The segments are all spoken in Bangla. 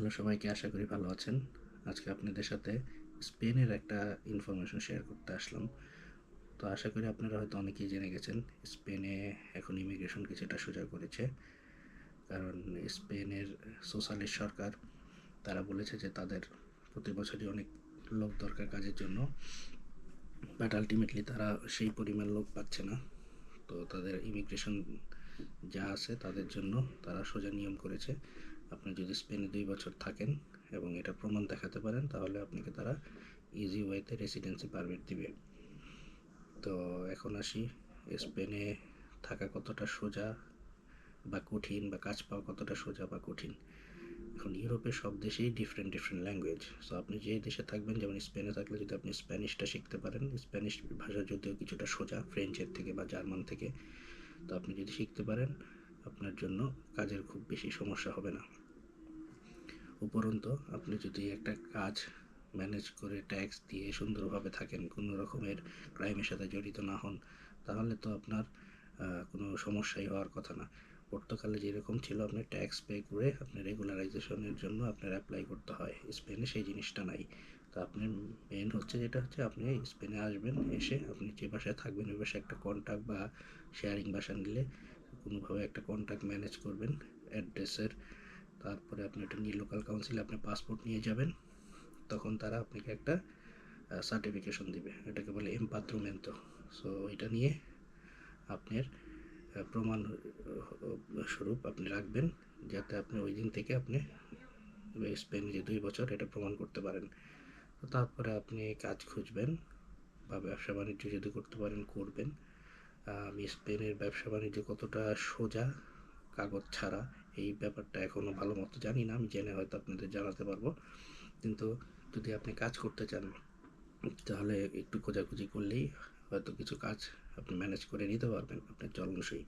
হ্যালো সবাইকে, আশা করি ভালো আছেন। আজকে আপনাদের সাথে স্পেনের একটা ইনফরমেশন শেয়ার করতে আসলাম। তো আশা করি আপনারা হয়তো অনেকেই জেনে গেছেন, স্পেনে এখন ইমিগ্রেশন কিছুটা সোজা করেছে। কারণ স্পেনের সোশ্যালিস্ট সরকার, তারা বলেছে যে তাদের প্রতি বছরই অনেক লোক দরকার কাজের জন্য। বাট আলটিমেটলি তারা সেই পরিমাণ লোক পাচ্ছে না। তো তাদের ইমিগ্রেশন যা আছে তাদের জন্য তারা সোজা নিয়ম করেছে। আপনি যদি স্পেনে দুই বছর থাকেন এবং এটা প্রমাণ দেখাতে পারেন, তাহলে আপনাকে তারা ইজি ওয়েতে রেসিডেন্সি পারমিট দিবে। তো এখন আসি স্পেনে থাকা কতটা সোজা বা কঠিন বা কাজ পাওয়া কতটা সোজা বা কঠিন? এখন ইউরোপের সব দেশেই ডিফারেন্ট ডিফারেন্ট ল্যাঙ্গুয়েজ সো আপনি যে দেশে থাকবেন, যেমন স্পেনে থাকলে যদি আপনি স্প্যানিশটা শিখতে পারেন স্প্যানিশ ভাষা যদিও কিছুটা সোজা ফ্রেঞ্চের থেকে বা জার্মান থেকে, তো আপনি যদি শিখতে পারেন, আপনার জন্য কাজের খুব বেশি সমস্যা হবে না। উপরন্তু আপনি যদি একটা কাজ ম্যানেজ করে ট্যাক্স দিয়ে সুন্দরভাবে থাকেন, কোনো রকমের ক্রাইমের সাথে জড়িত না হন, তাহলে তো আপনার কোনো সমস্যাই হওয়ার কথা না। পর্তুগালে যেরকম ছিল, আপনি ট্যাক্স পে করে আপনি রেগুলারাইজেশনের জন্য আপনার অ্যাপ্লাই করতে হয়। স্পেনে সেই জিনিসটা নাই। তো আপনি মেন হচ্ছে যেটা হচ্ছে, আপনি স্পেনে আসবেন, এসে আপনি যে বাসায় থাকবেন, ওই বাসায় একটা কন্ট্যাক্ট বা শেয়ারিং বাসা নিলে কোনোভাবে একটা কন্ট্যাক্ট ম্যানেজ করবেন অ্যাড্রেসের তারপরে আপনি এটা নিয়ে লোকাল কাউন্সিলে আপনি পাসপোর্ট নিয়ে যাবেন, তখন তারা আপনাকে একটা সার্টিফিকেশন দিবে। এটাকে বলে এমপাত্রুমেন্তো সো এটা নিয়ে আপনার প্রমাণ স্বরূপ আপনি রাখবেন, যাতে আপনি ওই দিন থেকে আপনি স্পেন যে দুই বছর, এটা প্রমাণ করতে পারেন। তো তারপরে আপনি কাজ খুঁজবেন বা ব্যবসা বাণিজ্য যদি করতে পারেন, করবেন। আমি স্পেনের ব্যবসা বাণিজ্য কতটা সোজা, কাগজ ছাড়া এই ব্যাপারটা এখনও ভালো মতো জানি না, আমি জেনে হয়তো আপনাদের জানাতে পারব। কিন্তু যদি আপনি কাজ করতে চান, তাহলে একটু খোঁজাখুঁজি করলেই হয়তো কিছু কাজ আপনি ম্যানেজ করে নিতে পারবেন, আপনার চলনসই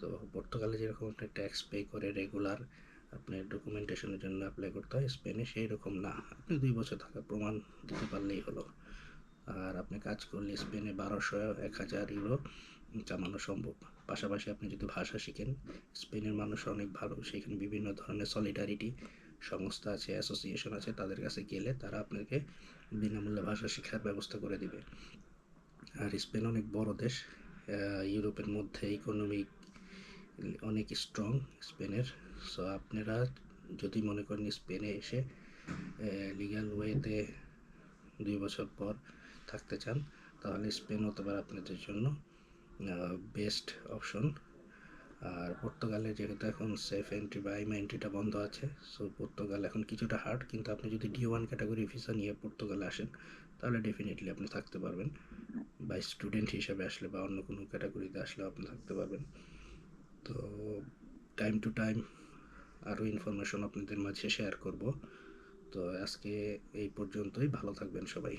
তো পর্তুগালে যেরকম আপনি ট্যাক্স পে করে রেগুলার আপনার ডকুমেন্টেশনের জন্য অ্যাপ্লাই করতে হয় স্পেনে সেই রকম না। আপনি দুই বছর থাকার প্রমাণ দিতে পারলেই হলো। আর আপনি কাজ করলে স্পেনে বারোশো, এক হাজার ইউরো কামানো সম্ভব। পাশাপাশি আপনি যদি ভাষা শিখেন, স্পেনের মানুষ অনেক ভালো, সেখানে বিভিন্ন ধরনের সলিডারিটি সংস্থা আছে অ্যাসোসিয়েশন আছে, তাদের কাছে গেলে তারা আপনাকে বিনামূল্যে ভাষা শেখার ব্যবস্থা করে দিবে। আর স্পেন অনেক বড় দেশ ইউরোপের মধ্যে ইকোনমিক অনেক স্ট্রং স্পেনের। সো আপনারা যদি মনে করেন স্পেনে এসে লিগ্যাল ওয়েতে দুই বছর পর থাকতে চান, তাহলে স্পেন হতে পারে আপনাদের জন্য বেস্ট অপশন আর পর্তুগালে যেহেতু এখন সেফ এন্ট্রি বা আইমা এন্ট্রিটা বন্ধ আছে সো পর্তুগাল এখন কিছুটা হার্ড কিন্তু আপনি যদি ডি ওয়ান ক্যাটাগরি ভিসা নিয়ে পর্তুগালে আসেন, তাহলে ডেফিনেটলি আপনি থাকতে পারবেন। বা স্টুডেন্ট হিসেবে আসলে বা অন্য কোনো ক্যাটাগরিতে আসলে আপনি থাকতে পারবেন। তো টাইম টু টাইম আরও ইনফরমেশন আপনাদের মাঝে শেয়ার করব। তো আজকে এই পর্যন্তই, ভালো থাকবেন সবাই।